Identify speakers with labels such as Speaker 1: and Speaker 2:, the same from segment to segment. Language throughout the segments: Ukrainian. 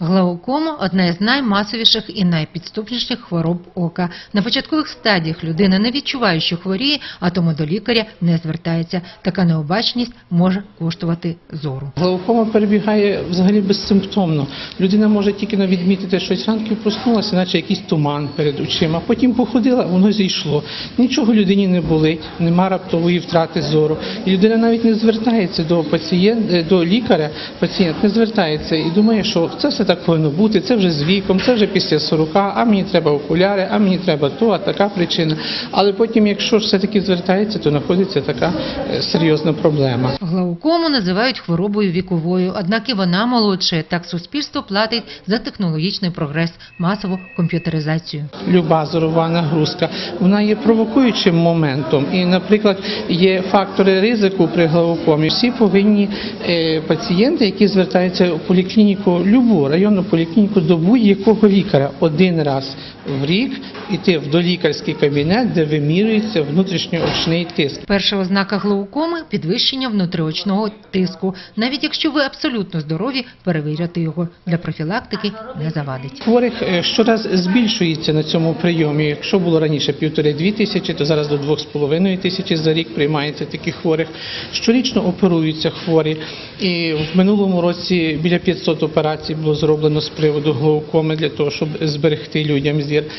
Speaker 1: Глаукома – одна із наймасовіших і найпідступніших хвороб ока. На початкових стадіях людина не відчуває, що хворіє, а тому до лікаря не звертається. Така необачність може коштувати зору.
Speaker 2: Глаукома перебігає взагалі безсимптомно. Людина може тільки не відмітити щось ранків, проснулася, наче якийсь туман перед очима. Потім походила, воно зійшло. Нічого людині не болить, нема раптової втрати зору. І людина навіть не звертається до пацієнта, до лікаря. Пацієнт не звертається і думає, що це все так повинно бути. Це вже з віком, це вже після 40, а мені треба окуляри, а мені треба то, а така причина. Але потім, якщо все-таки звертається, то знаходиться така е, серйозна проблема.
Speaker 1: Глаукому називають хворобою віковою, однак і вона молодшає. Так суспільство платить за технологічний прогрес, масову комп'ютеризацію.
Speaker 2: Люба зорова нагрузка, вона є провокуючим моментом. І, наприклад, є фактори ризику при глаукомі. Всі повинні е, пацієнти, які звертаються у поліклініку, любу районну поліклініку до будь-якого лікаря один раз в рік іти в долікарський кабінет, де вимірюється внутрішньоочний тиск.
Speaker 1: Перша ознака глаукоми – підвищення внутріочного тиску. Навіть якщо ви абсолютно здорові, перевіряти його для профілактики не завадить.
Speaker 2: Хворих е, щораз збільшується на цьому прийомі. Якщо було раніше півтори-дві тисячі, то зараз до двох з половиною тисячі за рік приймається таких хворих. Щорічно оперуються хворі. І в минулому році біля 500 операцій було зроблено з приводу глаукоми для того, щоб зберегти людям зір.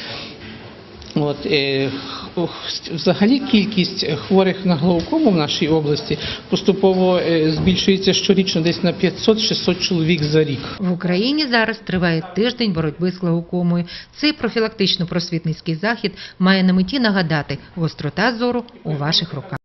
Speaker 2: От, е, взагалі кількість хворих на глаукому в нашій області поступово е, збільшується щорічно десь на 500-600 чоловік за рік.
Speaker 1: В Україні зараз триває тиждень боротьби з глаукомою. Цей профілактично-просвітницький захід має на меті нагадати – гострота зору у ваших руках.